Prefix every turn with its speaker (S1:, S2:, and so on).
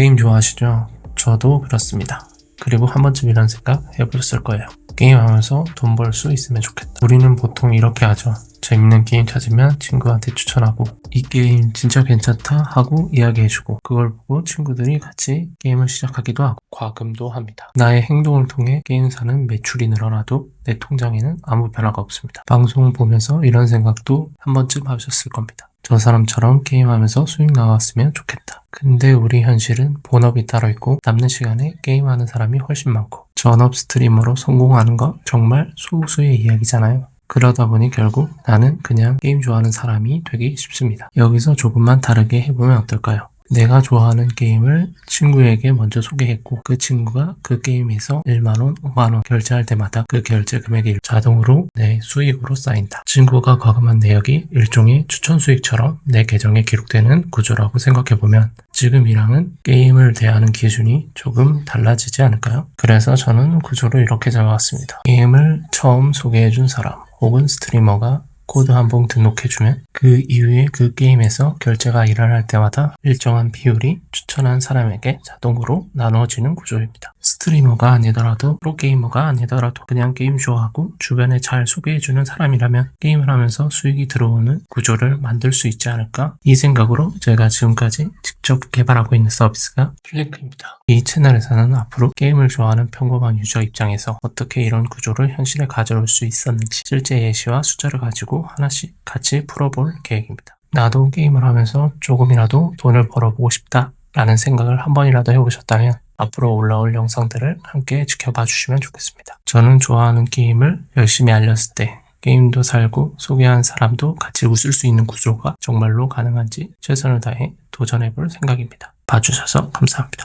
S1: 게임 좋아하시죠? 저도 그렇습니다. 그리고 한 번쯤 이런 생각 해보셨을 거예요. 게임하면서 돈 벌 수 있으면 좋겠다. 우리는 보통 이렇게 하죠. 재밌는 게임 찾으면 친구한테 추천하고 이 게임 진짜 괜찮다 하고 이야기해주고 그걸 보고 친구들이 같이 게임을 시작하기도 하고 과금도 합니다. 나의 행동을 통해 게임사는 매출이 늘어나도 내 통장에는 아무 변화가 없습니다. 방송 보면서 이런 생각도 한 번쯤 하셨을 겁니다. 저 사람처럼 게임하면서 수익 나왔으면 좋겠다. 근데 우리 현실은 본업이 따로 있고 남는 시간에 게임하는 사람이 훨씬 많고 전업 스트리머로 성공하는 거 정말 소수의 이야기잖아요. 그러다 보니 결국 나는 그냥 게임 좋아하는 사람이 되기 쉽습니다. 여기서 조금만 다르게 해보면 어떨까요? 내가 좋아하는 게임을 친구에게 먼저 소개했고 그 친구가 그 게임에서 1만원, 5만원 결제할 때마다 그 결제 금액이 자동으로 내 수익으로 쌓인다. 친구가 과금한 내역이 일종의 추천 수익처럼 내 계정에 기록되는 구조라고 생각해보면 지금이랑은 게임을 대하는 기준이 조금 달라지지 않을까요? 그래서 저는 구조를 이렇게 잡아왔습니다. 게임을 처음 소개해준 사람 혹은 스트리머가 코드 한봉 등록해주면 그 이후에 그 게임에서 결제가 일어날 때마다 일정한 비율이 추천한 사람에게 자동으로 나눠지는 구조입니다. 스트리머가 아니더라도 프로게이머가 아니더라도 그냥 게임 좋아하고 주변에 잘 소개해주는 사람이라면 게임을 하면서 수익이 들어오는 구조를 만들 수 있지 않을까 이 생각으로 제가 지금까지 직접 개발하고 있는 서비스가 플링크입니다. 이 채널에서는 앞으로 게임을 좋아하는 평범한 유저 입장에서 어떻게 이런 구조를 현실에 가져올 수 있었는지 실제 예시와 숫자를 가지고 하나씩 같이 풀어 볼 계획입니다. 나도 게임을 하면서 조금이라도 돈을 벌어보고 싶다 라는 생각을 한 번이라도 해보셨다면 앞으로 올라올 영상들을 함께 지켜봐 주시면 좋겠습니다. 저는 좋아하는 게임을 열심히 알렸을 때 게임도 살고 소개한 사람도 같이 웃을 수 있는 구조가 정말로 가능한지 최선을 다해 도전해 볼 생각입니다. 봐주셔서 감사합니다.